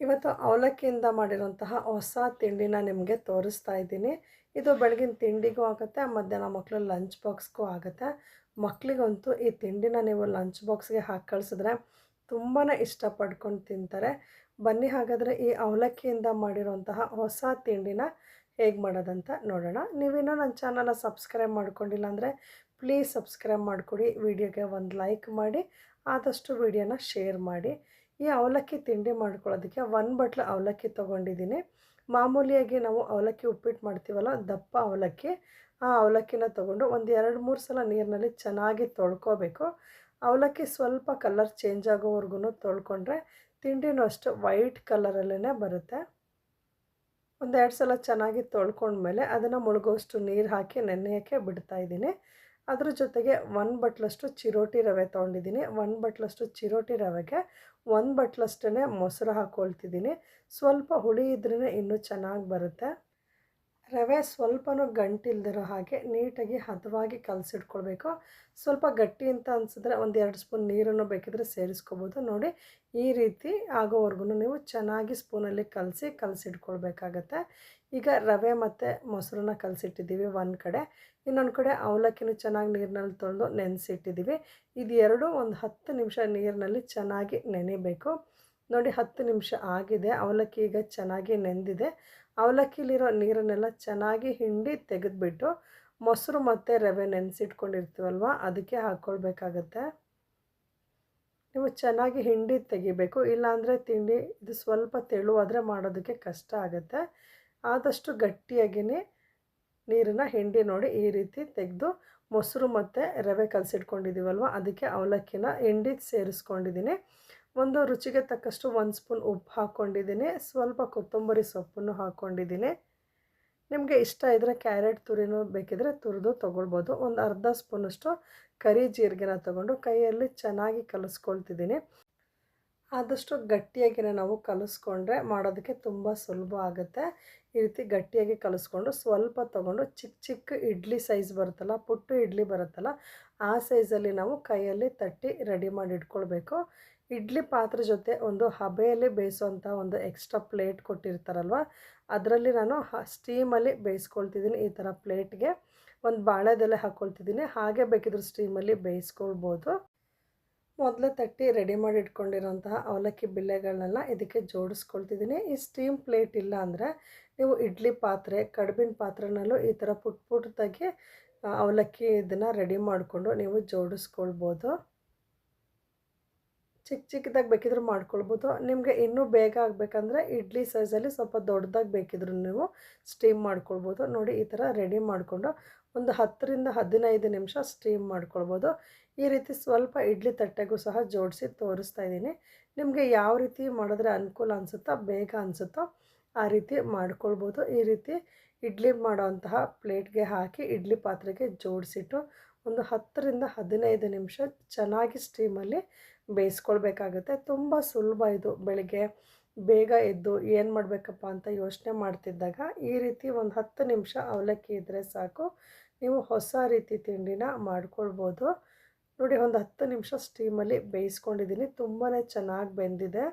ಇವತ್ತು ಅವಲಕ್ಕಿಯಿಂದ ಮಾಡಿರೋಂತಹ ಹೊಸ ತಿಂಡಿನ ನಿಮಗೆ ತೋರಿಸ್ತಾ ಇದ್ದೀನಿ. ಇದು ಬೆಳಗಿನ ತಿಂಡಿಗೂ ಆಗುತ್ತೆ, ಮಧ್ಯಾಹ್ನ ಮಕ್ಕಳು ಲಂಚ್ ಬಾಕ್ಸ್ಗೂ ಆಗುತ್ತೆ. ಮಕ್ಕಳಿಗಂತೂ ಈ ತಿಂಡಿನ ನೀವು ಲಂಚ್ ಬಾಕ್ಸ್ಗೆ ಹಾಕಿ ಕಳಿಸಿದ್ರೆ ತುಂಬಾ ಇಷ್ಟಪಡ್ಕೊಂಡು ತಿಂತಾರೆ. ಬನ್ನಿ ಹಾಗಾದರೆ ಈ ಅವಲಕ್ಕಿಯಿಂದ ಮಾಡಿರೋಂತಹ ಹೊಸ ತಿಂಡಿನ ಹೇಗೆ ಮಾಡೋದಂತ ನೋಡೋಣ. ನೀವಿನ್ನೂ ನನ್ನ ಚಾನಲ್ನ ಸಬ್ಸ್ಕ್ರೈಬ್ ಮಾಡ್ಕೊಂಡಿಲ್ಲ ಅಂದರೆ ಪ್ಲೀಸ್ ಸಬ್ಸ್ಕ್ರೈಬ್ ಮಾಡಿಕೊಡಿ ವಿಡಿಯೋಗೆ ಒಂದು ಲೈಕ್ ಮಾಡಿ, ಆದಷ್ಟು ವಿಡಿಯೋನ ಶೇರ್ ಮಾಡಿ. ಈ ಅವಲಕ್ಕಿ ತಿಂಡಿ ಮಾಡ್ಕೊಳ್ಳೋದಕ್ಕೆ ಒಂದು ಬಟ್ಲು ಅವಲಕ್ಕಿ ತೊಗೊಂಡಿದ್ದೀನಿ. ಮಾಮೂಲಿಯಾಗಿ ನಾವು ಅವಲಕ್ಕಿ ಉಪ್ಪಿಟ್ಟು ಮಾಡ್ತೀವಲ್ಲ, ದಪ್ಪ ಅವಲಕ್ಕಿ, ಆ ಅವಲಕ್ಕಿನ ತೊಗೊಂಡು ಒಂದು ಎರಡು ಮೂರು ಸಲ ನೀರಿನಲ್ಲಿ ಚೆನ್ನಾಗಿ ತೊಳ್ಕೊಬೇಕು. ಅವಲಕ್ಕಿ ಸ್ವಲ್ಪ ಕಲರ್ ಚೇಂಜ್ ಆಗೋವರೆಗೂ ತೊಳ್ಕೊಂಡ್ರೆ ತಿಂಡಿನೂ ಅಷ್ಟು ವೈಟ್ ಕಲರಲ್ಲೇ ಬರುತ್ತೆ. ಒಂದೆರಡು ಸಲ ಚೆನ್ನಾಗಿ ತೊಳ್ಕೊಂಡ್ಮೇಲೆ ಅದನ್ನು ಮುಳುಗೋಷ್ಟು ನೀರು ಹಾಕಿ ನೆನೆಯೋಕ್ಕೆ ಬಿಡ್ತಾಯಿದ್ದೀನಿ ಅದ್ರ ಜೊತೆಗೆ ಒಂದು ಬಟ್ಲಷ್ಟು ಚಿರೋಟಿ ರವೆ ತೊಗೊಂಡಿದ್ದೀನಿ. ಒಂದು ಬಟ್ಲಷ್ಟು ಚಿರೋಟಿ ರವೆಗೆ ಒಂದು ಬಟ್ಲಷ್ಟೇ ಮೊಸರು ಹಾಕ್ಕೊಳ್ತಿದ್ದೀನಿ ಸ್ವಲ್ಪ ಹುಳಿ ಇದ್ರೇ ಇನ್ನೂ ಚೆನ್ನಾಗಿ ಬರುತ್ತೆ. ರವೆ ಸ್ವಲ್ಪನೂ ಗಂಟಿಲ್ದಿರೋ ಹಾಗೆ ನೀಟಾಗಿ ಹದವಾಗಿ ಕಲಸಿಟ್ಕೊಳ್ಬೇಕು. ಸ್ವಲ್ಪ ಗಟ್ಟಿ ಅಂತ ಅನಿಸಿದ್ರೆ ಒಂದು ಎರಡು ಸ್ಪೂನ್ ನೀರನ್ನು ಬೇಕಿದ್ರೆ ಸೇರಿಸ್ಕೋಬೋದು. ನೋಡಿ, ಈ ರೀತಿ ಆಗೋವರೆಗೂ ನೀವು ಚೆನ್ನಾಗಿ ಸ್ಪೂನಲ್ಲಿ ಕಲಸಿ ಕಲಸಿಟ್ಕೊಳ್ಬೇಕಾಗತ್ತೆ. ಈಗ ರವೆ ಮತ್ತು ಮೊಸರನ್ನ ಕಲಸಿಟ್ಟಿದ್ದೀವಿ ಒಂದು ಕಡೆ. ಇನ್ನೊಂದು ಕಡೆ ಅವಲಕ್ಕಿನೂ ಚೆನ್ನಾಗಿ ನೀರಿನಲ್ಲಿ ತೊಳೆದು ನೆನೆಸಿಟ್ಟಿದ್ದೀವಿ. ಇದು ಎರಡು ಒಂದು ಹತ್ತು ನಿಮಿಷ ನೀರಿನಲ್ಲಿ ಚೆನ್ನಾಗಿ ನೆನೆಬೇಕು. ನೋಡಿ ಹತ್ತು ನಿಮಿಷ ಆಗಿದೆ. ಅವಲಕ್ಕಿ ಈಗ ಚೆನ್ನಾಗಿ ನೆಂದಿದೆ. ಅವಲಕ್ಕಿಲಿರೋ ನೀರನ್ನೆಲ್ಲ ಚೆನ್ನಾಗಿ ಹಿಂಡಿ ತೆಗೆದುಬಿಟ್ಟು ಮೊಸರು ಮತ್ತು ರವೆ ನೆನೆಸಿಟ್ಕೊಂಡಿರ್ತೀವಲ್ವ? ಅದಕ್ಕೆ ಹಾಕ್ಕೊಳ್ಬೇಕಾಗತ್ತೆ ನೀವು ಚೆನ್ನಾಗಿ ಹಿಂಡಿ ತೆಗಿಬೇಕು. ಇಲ್ಲಾಂದರೆ ತಿಂಡಿ ಇದು ಸ್ವಲ್ಪ ತೆಳುವಾದರೆ ಮಾಡೋದಕ್ಕೆ ಕಷ್ಟ ಆಗುತ್ತೆ. ಆದಷ್ಟು ಗಟ್ಟಿಯಾಗಿಯೇ ನೀರನ್ನು ಹಿಂಡಿ ನೋಡಿ ಈ ರೀತಿ ತೆಗೆದು ಮೊಸರು ಮತ್ತು ರವೆ ಕಲಸಿಟ್ಕೊಂಡಿದ್ದೀವಲ್ವ ಅದಕ್ಕೆ ಅವಲಕ್ಕಿನ ಹಿಂಡಿ ಸೇರಿಸ್ಕೊಂಡಿದ್ದೀನಿ ಒಂದು ರುಚಿಗೆ ತಕ್ಕಷ್ಟು ಒಂದು ಸ್ಪೂನ್ ಉಪ್ಪು ಹಾಕ್ಕೊಂಡಿದ್ದೀನಿ. ಸ್ವಲ್ಪ ಕೊತ್ತಂಬರಿ ಸೊಪ್ಪನ್ನು ಹಾಕ್ಕೊಂಡಿದ್ದೀನಿ. ನಿಮಗೆ ಇಷ್ಟ ಇದ್ದರೆ ಕ್ಯಾರೆಟ್ ತುರಿನೂ ಬೇಕಿದ್ರೆ ತುರಿದು ತೊಗೊಳ್ಬೋದು. ಒಂದು ಅರ್ಧ ಸ್ಪೂನಷ್ಟು ಕರಿ ಜೀರಿಗೆನ ತೊಗೊಂಡು ಕೈಯಲ್ಲಿ ಚೆನ್ನಾಗಿ ಕಲಿಸ್ಕೊಳ್ತಿದ್ದೀನಿ. ಆದಷ್ಟು ಗಟ್ಟಿಯಾಗಿನ ನಾವು ಕಲಿಸ್ಕೊಂಡ್ರೆ ಮಾಡೋದಕ್ಕೆ ತುಂಬ ಸುಲಭ ಆಗುತ್ತೆ. ಈ ರೀತಿ ಗಟ್ಟಿಯಾಗಿ ಕಲಿಸ್ಕೊಂಡು ಸ್ವಲ್ಪ ತೊಗೊಂಡು ಚಿಕ್ಕ ಚಿಕ್ಕ ಇಡ್ಲಿ ಸೈಜ್ ಬರುತ್ತಲ್ಲ, ಪುಟ್ಟು ಇಡ್ಲಿ ಬರುತ್ತಲ್ಲ, ಆ ಸೈಜಲ್ಲಿ ನಾವು ಕೈಯಲ್ಲಿ ತಟ್ಟಿ ರೆಡಿ ಮಾಡಿ ಇಟ್ಕೊಳ್ಬೇಕು. ಇಡ್ಲಿ ಪಾತ್ರೆ ಜೊತೆ ಒಂದು ಹಬೆಯಲ್ಲಿ ಬೇಯಿಸುವಂಥ ಒಂದು ಎಕ್ಸ್ಟ್ರಾ ಪ್ಲೇಟ್ ಕೊಟ್ಟಿರ್ತಾರಲ್ವ? ಅದರಲ್ಲಿ ನಾನು ಸ್ಟೀಮಲ್ಲಿ ಬೇಯಿಸ್ಕೊಳ್ತಿದ್ದೀನಿ ಈ ಥರ ಪ್ಲೇಟ್ಗೆ ಒಂದು ಬಾಳೆದೆಲೆ ಹಾಕ್ಕೊಳ್ತಿದ್ದೀನಿ ಹಾಗೆ ಬೇಕಿದ್ರೆ ಸ್ಟೀಮಲ್ಲಿ ಬೇಯಿಸ್ಕೊಳ್ಬೋದು. ಮೊದಲೇ ತಟ್ಟಿ ರೆಡಿ ಮಾಡಿ ಇಟ್ಕೊಂಡಿರೋಂತಹ ಅವಲಕ್ಕಿ ಬಿಲ್ಲೆಗಳನ್ನೆಲ್ಲ ಇದಕ್ಕೆ ಜೋಡಿಸ್ಕೊಳ್ತಿದ್ದೀನಿ. ಈ ಸ್ಟೀಮ್ ಪ್ಲೇಟ್ ಇಲ್ಲ ಅಂದರೆ ನೀವು ಇಡ್ಲಿ ಪಾತ್ರೆ, ಕಡುಬಿನ ಪಾತ್ರೆನಲ್ಲೂ ಈ ಥರ ಪುಟ್ ಪುಟ್ಟದಾಗಿ ಅವಲಕ್ಕಿ ಇದನ್ನು ರೆಡಿ ಮಾಡಿಕೊಂಡು ನೀವು ಜೋಡಿಸ್ಕೊಳ್ಬೋದು. ಚಿಕ್ಕ ಚಿಕ್ಕದಾಗಿ ಬೇಕಿದ್ರೂ ಮಾಡ್ಕೊಳ್ಬೋದು. ನಿಮಗೆ ಇನ್ನೂ ಬೇಗ ಆಗಬೇಕಂದ್ರೆ ಇಡ್ಲಿ ಸೈಜಲ್ಲಿ ಸ್ವಲ್ಪ ದೊಡ್ಡದಾಗಿ ಬೇಕಿದ್ರು ನೀವು ಸ್ಟೀಮ್ ಮಾಡ್ಕೊಳ್ಬೋದು. ನೋಡಿ, ಈ ಥರ ರೆಡಿ ಮಾಡಿಕೊಂಡು ಒಂದು ಹತ್ತರಿಂದ ಹದಿನೈದು ನಿಮಿಷ ಸ್ಟೀಮ್ ಮಾಡ್ಕೊಳ್ಬೋದು. ಈ ರೀತಿ ಸ್ವಲ್ಪ ಇಡ್ಲಿ ತಟ್ಟೆಗೂ ಸಹ ಜೋಡಿಸಿ ತೋರಿಸ್ತಾ ಇದ್ದೀನಿ. ನಿಮಗೆ ಯಾವ ರೀತಿ ಮಾಡಿದ್ರೆ ಅನುಕೂಲ ಅನಿಸುತ್ತೋ, ಬೇಗ ಅನಿಸುತ್ತೋ ಆ ರೀತಿ ಮಾಡ್ಕೊಳ್ಬೋದು. ಈ ರೀತಿ ಇಡ್ಲಿ ಮಾಡೋವಂತಹ ಪ್ಲೇಟ್ಗೆ ಹಾಕಿ ಇಡ್ಲಿ ಪಾತ್ರೆಗೆ ಜೋಡಿಸಿಟ್ಟು ಒಂದು ಹತ್ತರಿಂದ ಹದಿನೈದು ನಿಮಿಷ ಚೆನ್ನಾಗಿ ಸ್ಟೀಮಲ್ಲಿ ಬೇಯಿಸ್ಕೊಳ್ಬೇಕಾಗುತ್ತೆ. ತುಂಬ ಸುಲಭ ಇದು ಬೆಳಗ್ಗೆ ಬೇಗ ಎದ್ದು ಏನು ಮಾಡಬೇಕಪ್ಪ ಅಂತ ಯೋಚನೆ ಮಾಡ್ತಿದ್ದಾಗ ಈ ರೀತಿ ಒಂದು ಹತ್ತು ನಿಮಿಷ ಅವಲಕ್ಕಿ ಇದ್ದರೆ ಸಾಕು. ನೀವು ಹೊಸ ರೀತಿ ತಿಂಡಿನ ಮಾಡ್ಕೊಳ್ಬೋದು. ನೋಡಿ ಒಂದು ಹತ್ತು ನಿಮಿಷ ಸ್ಟೀಮಲ್ಲಿ ಬೇಯಿಸ್ಕೊಂಡಿದ್ದೀನಿ. ತುಂಬಾ ಚೆನ್ನಾಗಿ ಬೆಂದಿದೆ.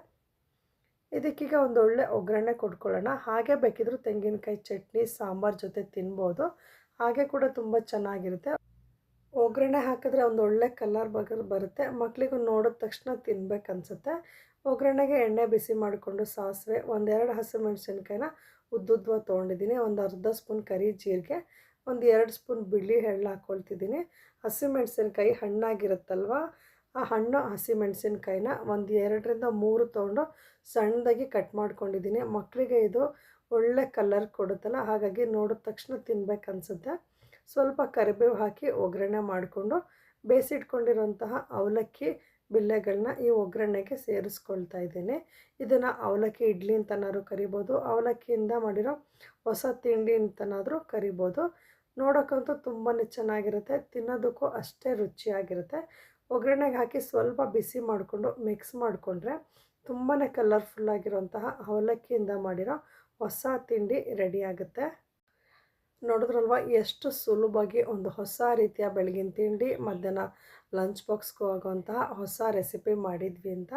ಇದಕ್ಕೀಗ ಒಂದು ಒಳ್ಳೆ ಒಗ್ಗರಣೆ ಕೊಟ್ಕೊಳ್ಳೋಣ. ಹಾಗೆ ಬೇಕಿದ್ರೂ ತೆಂಗಿನಕಾಯಿ ಚಟ್ನಿ, ಸಾಂಬಾರು ಜೊತೆ ತಿನ್ಬೋದು. ಹಾಗೆ ಕೂಡ ತುಂಬ ಚೆನ್ನಾಗಿರುತ್ತೆ. ಒಗ್ಗರಣೆ ಹಾಕಿದ್ರೆ ಒಂದು ಒಳ್ಳೆ ಕಲರ್ ಬಗರ್ ಬರುತ್ತೆ. ಮಕ್ಕಳಿಗೂ ನೋಡಿದ ತಕ್ಷಣ ತಿನ್ಬೇಕನ್ಸುತ್ತೆ ಒಗ್ಗರಣೆಗೆ ಎಣ್ಣೆ ಬಿಸಿ ಮಾಡಿಕೊಂಡು ಸಾಸಿವೆ ಒಂದೆರಡು ಹಸಿಮೆಣ್ಸಿನ್ಕಾಯಿನ ಉದ್ದುದ್ವ ತೊಗೊಂಡಿದ್ದೀನಿ. ಒಂದು ಅರ್ಧ ಸ್ಪೂನ್ ಕರಿ ಜೀರಿಗೆ, ಒಂದು ಎರಡು ಸ್ಪೂನ್ ಬಿಳಿ ಎಳ್ಳು ಹಾಕ್ಕೊಳ್ತಿದ್ದೀನಿ ಹಸಿಮೆಣ್ಸಿನ್ಕಾಯಿ ಹಣ್ಣಾಗಿರುತ್ತಲ್ವ? ಆ ಹಣ್ಣು ಹಸಿಮೆಣ್ಸಿನ್ಕಾಯಿನ ಒಂದು ಎರಡರಿಂದ ಮೂರು ತೊಗೊಂಡು ಸಣ್ಣದಾಗಿ ಕಟ್ ಮಾಡ್ಕೊಂಡಿದ್ದೀನಿ. ಮಕ್ಕಳಿಗೆ ಇದು ಒಳ್ಳೆ ಕಲರ್ ಕೊಡುತ್ತಲ್ಲ, ಹಾಗಾಗಿ ನೋಡಿದ ತಕ್ಷಣ ತಿನ್ಬೇಕನ್ಸುತ್ತೆ ಸ್ವಲ್ಪ ಕರಿಬೇವು ಹಾಕಿ ಒಗ್ಗರಣೆ ಮಾಡಿಕೊಂಡು ಬೇಯಿಸಿಟ್ಕೊಂಡಿರುವಂತಹ ಅವಲಕ್ಕಿ ಬಿಲ್ಲೆಗಳನ್ನ ಈ ಒಗ್ಗರಣೆಗೆ ಸೇರಿಸ್ಕೊಳ್ತಾ ಇದ್ದೀನಿ. ಇದನ್ನು ಅವಲಕ್ಕಿ ಇಡ್ಲಿ ಅಂತನಾದ್ರೂ ಕರಿಬೋದು, ಅವಲಕ್ಕಿಯಿಂದ ಮಾಡಿರೋ ಹೊಸ ತಿಂಡಿ ಅಂತನಾದರೂ ಕರಿಬೋದು. ನೋಡೋಕ್ಕಂತೂ ತುಂಬಾ ಚೆನ್ನಾಗಿರುತ್ತೆ, ತಿನ್ನೋದಕ್ಕೂ ಅಷ್ಟೇ ರುಚಿಯಾಗಿರುತ್ತೆ. ಒಗ್ಗರಣೆಗೆ ಹಾಕಿ ಸ್ವಲ್ಪ ಬಿಸಿ ಮಾಡಿಕೊಂಡು ಮಿಕ್ಸ್ ಮಾಡಿಕೊಂಡ್ರೆ ತುಂಬಾ ಕಲರ್ಫುಲ್ಲಾಗಿರುವಂತಹ ಅವಲಕ್ಕಿಯಿಂದ ಮಾಡಿರೋ ಹೊಸ ತಿಂಡಿ ರೆಡಿ ಆಗುತ್ತೆ. ನೋಡಿದ್ರಲ್ವ, ಎಷ್ಟು ಸುಲಭವಾಗಿ ಒಂದು ಹೊಸ ರೀತಿಯ ಬೆಳಗಿನ ತಿಂಡಿ, ಮಧ್ಯಾಹ್ನ ಲಂಚ್ ಬಾಕ್ಸ್ಗೂ ಆಗುವಂತಹ ಹೊಸ ರೆಸಿಪಿ ಮಾಡಿದ್ವಿ ಅಂತ.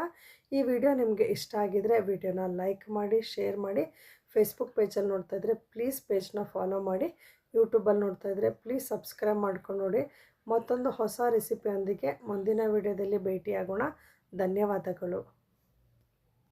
ಈ ವಿಡಿಯೋ ನಿಮಗೆ ಇಷ್ಟ ಆಗಿದರೆ ವಿಡಿಯೋನ ಲೈಕ್ ಮಾಡಿ ಶೇರ್ ಮಾಡಿ ಫೇಸ್ಬುಕ್ ಪೇಜಲ್ಲಿ ನೋಡ್ತಾ ಇದ್ದರೆ ಪ್ಲೀಸ್ ಪೇಜ್ನ ಫಾಲೋ ಮಾಡಿ. ಯೂಟ್ಯೂಬಲ್ಲಿ ನೋಡ್ತಾ ಇದ್ದರೆ ಪ್ಲೀಸ್ ಸಬ್ಸ್ಕ್ರೈಬ್ ಮಾಡ್ಕೊಂಡು ನೋಡಿ. ಮತ್ತೊಂದು ಹೊಸ ರೆಸಿಪಿಯೊಂದಿಗೆ ಮುಂದಿನ ವಿಡಿಯೋದಲ್ಲಿ ಭೇಟಿಯಾಗೋಣ. ಧನ್ಯವಾದಗಳು.